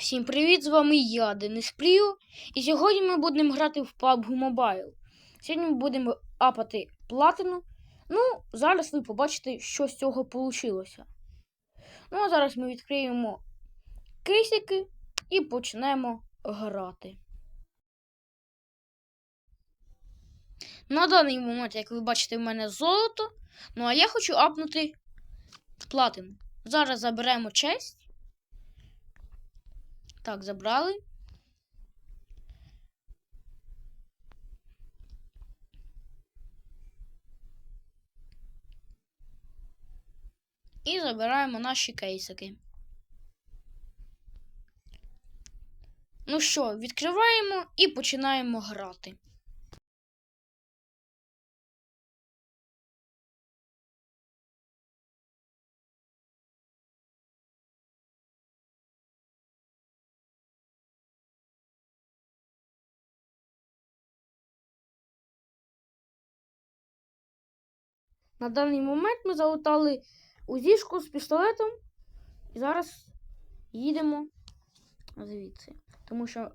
Всім привіт! З вами я, Денис Пріо. І сьогодні ми будемо грати в PUBG Mobile. Сьогодні ми будемо апати платину. Ну, зараз ви побачите, що з цього вийшло. Ну, а зараз ми відкриємо кейсики і почнемо грати. На даний момент, як ви бачите, в мене золото. Ну, а я хочу апнути платину. Зараз заберемо честь. Так, забрали. І забираємо наші кейсики. Ну що, відкриваємо і починаємо грати. На даний момент ми залутали узішку з пістолетом. І зараз їдемо звідси. Тому що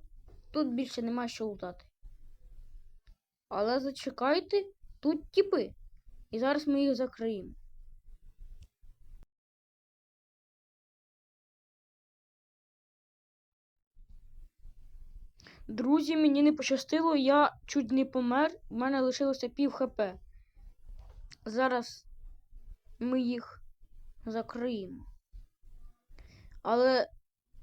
тут більше немає що лутати. Але зачекайте, тут тіпи. І зараз ми їх закриємо. Друзі, мені не пощастило, я чуть не помер, у мене лишилося пів хп. Зараз ми їх закриємо. Але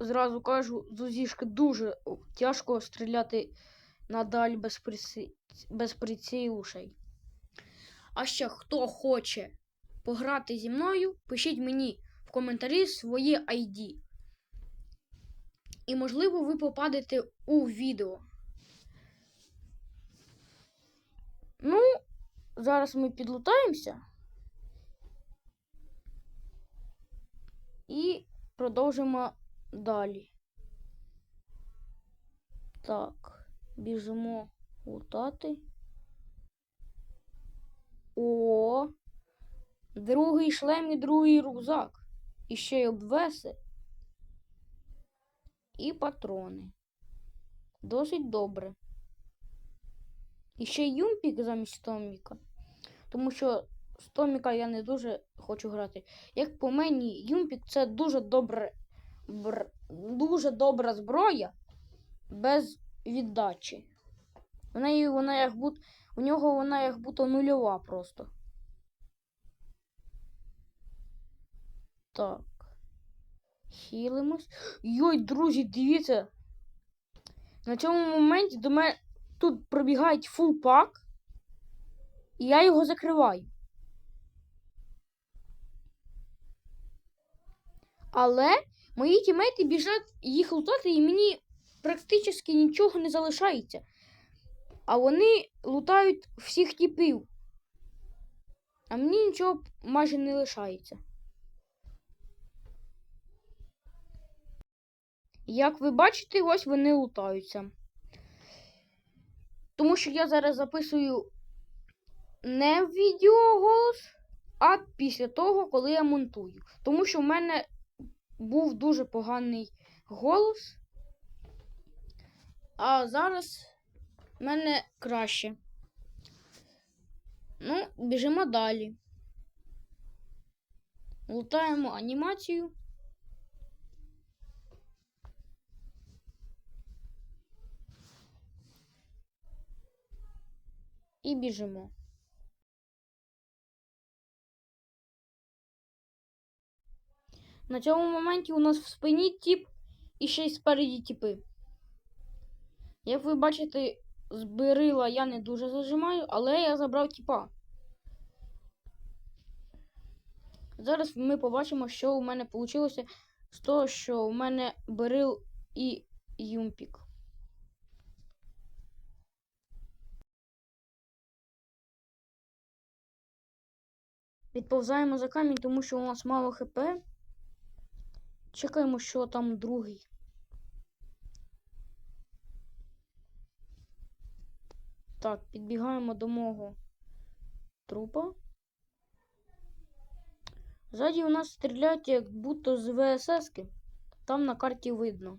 зразу кажу, з узішки дуже тяжко стріляти надаль без, приці... без прицілушей. А ще хто хоче пограти зі мною, пишіть мені в коментарі своє ID. І, можливо, ви попадете у відео. Ну, Зараз ми підлутаємося і продовжимо далі. Так, біжимо лутати. О, другий шлем і другий рюкзак. І ще й обвеси. І патрони. Досить добре. І ще Юмпік замість Томіка. Тому що з Томіка я не дуже хочу грати. Як по мені, Юмпік це дуже добре, бр... дуже добра зброя без віддачі. В неї вона як будь... У нього вона як будто нульова просто. Так. Хілимось. Йой, друзі, дивіться. На цьому моменті до мене тут пробігають фул пак, і я його закриваю. Але мої тімейти біжать їх лутати, і мені практично нічого не залишається. А вони лутають всіх типів. А мені нічого майже не лишається. Як ви бачите, ось вони лутаються. Тому що я зараз записую не в відеоголос, а після того, коли я монтую. Тому що в мене був дуже поганий голос. А зараз в мене краще. Ну, біжимо далі. Лутаємо анімацію. І біжимо. На цьому моменті у нас в спині тіп і ще й спереді тіпи. Як ви бачите, з я не дуже зажимаю, але я забрав тіпа. Зараз ми побачимо, що у мене вийшло з того, що у мене берил і юмпік. Відповзаємо за камінь, тому що у нас мало ХП. Чекаємо, що там другий. Так, підбігаємо до мого трупа. Ззаді у нас стріляють як будто з ВСС-ки. Там на карті видно.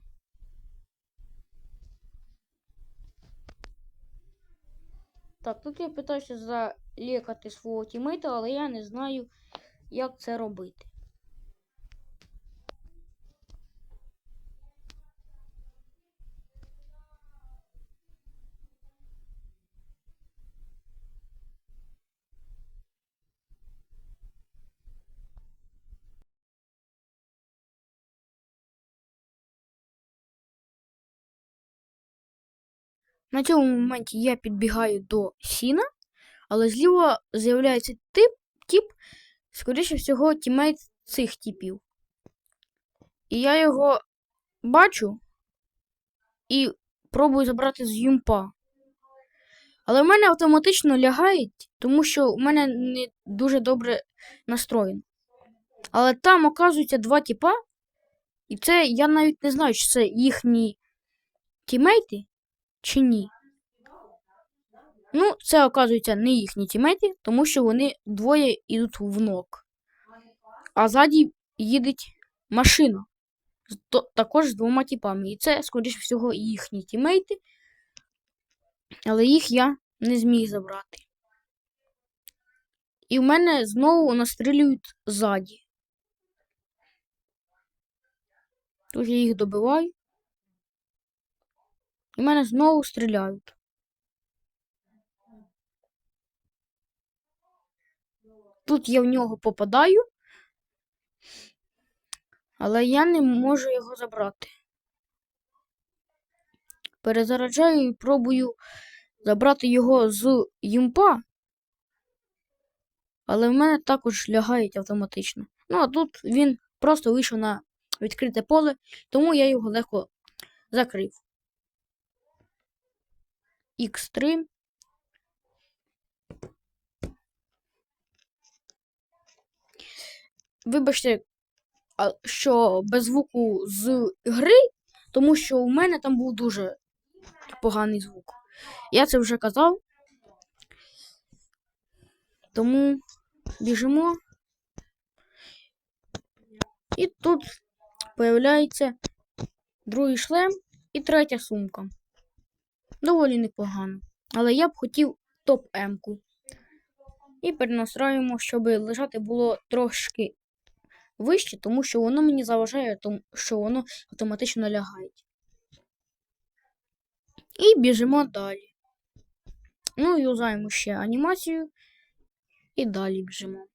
Так, тут я питаюся за залікати свого тімейта, але я не знаю, як це робити. На цьому моменті я підбігаю до сіна, але зліва з'являється тип, тип, скоріше всього, тімейт цих типів. І я його бачу і пробую забрати з юмпа. Але в мене автоматично лягають, тому що у мене не дуже добре настроєн. Але там, оказується, два типа, і це я навіть не знаю, чи це їхні тімейти, чи ні. Ну, це, оказується, не їхні тімейти, тому що вони двоє йдуть в нок. А ззаді їде машина. також з двома типами. І це, скоріше всього, їхні тімейти. Але їх я не зміг забрати. І в мене знову настрілюють ззаді. Тут я їх добиваю. І в мене знову стріляють. Тут я в нього попадаю, але я не можу його забрати. Перезаряджаю і пробую забрати його з юмпа, але в мене також лягають автоматично. Ну, а тут він просто вийшов на відкрите поле, тому я його легко закрив. X3. Вибачте, що без звуку з гри, тому що у мене там був дуже поганий звук. Я це вже казав. Тому біжимо. І тут появляється другий шлем і третя сумка. Доволі непогано. Але я б хотів топ-М-ку. І перенастраюємо, щоб лежати було трошки вище, тому що воно мені заважає, тому що воно автоматично лягає. І біжимо далі. Ну, юзаємо ще анімацію. І далі біжимо.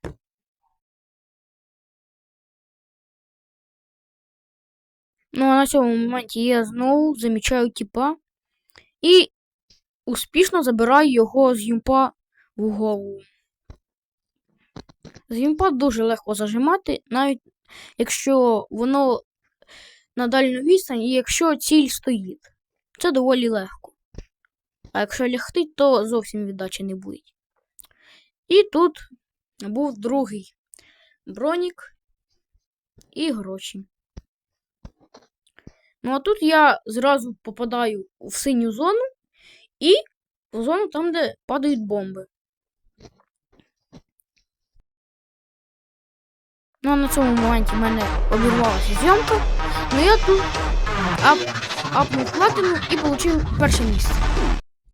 Ну, а на цьому моменті я знову замічаю тіпа і успішно забираю його з юмпа в голову. З юмпа дуже легко зажимати, навіть якщо воно на дальню відстань і якщо ціль стоїть. Це доволі легко. А якщо лягти, то зовсім віддачі не буде. І тут був другий бронік і гроші. Ну, а тут я зразу попадаю в синю зону і в зону там, де падають бомби. Ну, на цьому моменті в мене обірвалася зйомка. Ну я тут апнув платину і отримав перше місце.